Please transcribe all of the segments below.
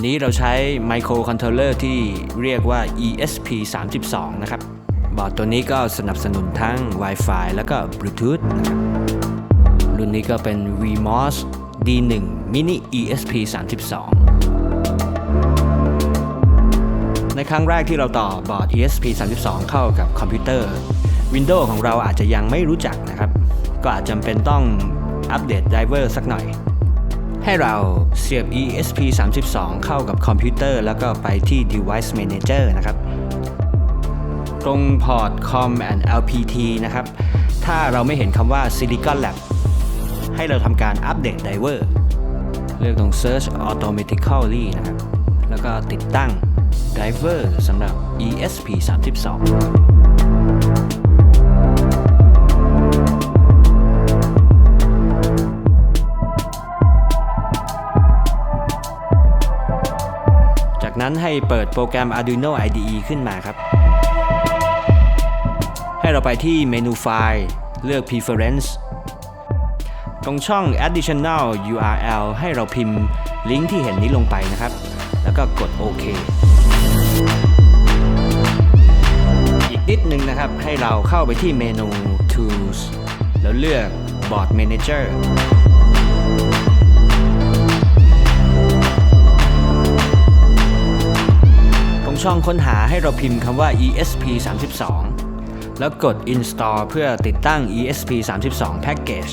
นนี้เราใช้ไมโครคอนโทรลเลอร์ที่เรียกว่า ESP 32 นะครับ บอร์ดตัวนี้ก็สนับสนุนทั้ง Wi-Fi แล้วก็ Bluetooth นะครับ รุ่นนี้ก็เป็น VMOS D1 Mini ESP 32 ในครั้งแรกที่เราต่อบอร์ด ESP 32 เข้ากับคอมพิวเตอร์ Windows ของเราอาจจะยังไม่รู้จักนะครับ ก็อาจจำเป็นต้องอัปเดตไดรเวอร์สักหน่อย ให้เราเสียบ ESP32 เข้ากับคอมพิวเตอร์แล้วก็ไปที่ Device Manager นะครับ ตรงพอร์ต COM and LPT นะครับ ถ้าเราไม่เห็นคำว่า Silicon Lab ให้เราทำการอัปเดต Driver เลือกตรง Search Automatically นะครับ แล้วก็ติดตั้ง Driver สำหรับ ESP32 นั้นให้เปิดโปรแกรม Arduino IDE ขึ้นมาครับ ให้เราไปที่เมนูไฟล์เลือก Preference ตรงช่อง Additional URL ให้เราพิมพ์ลิงก์ที่เห็นนี้ลงไปนะครับ แล้วก็กดโอเค อีกนิดนึงนะครับ ให้เราเข้าไปที่เมนู Tools แล้วเลือก Board Manager ช่องค้นหาให้เราพิมพ์คำว่า ESP 32 แล้วกด Install เพื่อติดตั้ง ESP 32 Package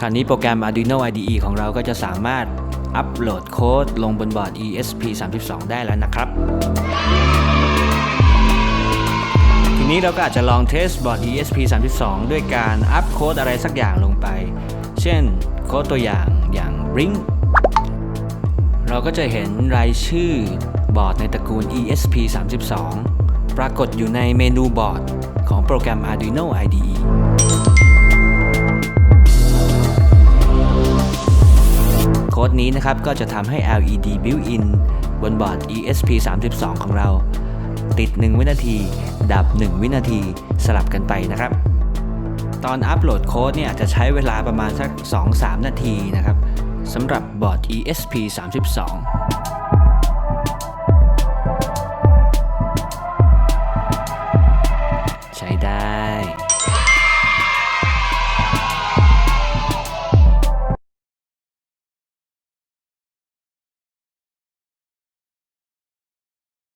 คราวนี้โปรแกรม Arduino IDE ของเราก็จะสามารถอัปโหลดโค้ดลงบนบอร์ด ESP 32 ได้แล้วนะครับ ทีนี้เราก็อาจจะลองเทสบอร์ด ESP 32 ด้วยการอัปโค้ดอะไรสักอย่างลงไป เช่นโค้ดตัวอย่างอย่าง Ring เราก็จะเห็นรายชื่อ บอร์ดในตระกูล ESP 32 ปรากฏอยู่ในเมนูบอร์ดของโปรแกรม Arduino IDE โค้ดนี้นะครับก็จะทำให้ LED built-in บนบอร์ด ESP 32 ของเรา ติด 1 วินาที ดับ 1 วินาทีสลับกันไปนะครับ ตอนอัปโหลดโค้ดเนี่ยอาจจะใช้เวลาประมาณสัก 2-3 นาทีนะครับสำหรับบอร์ด ESP 32 bye.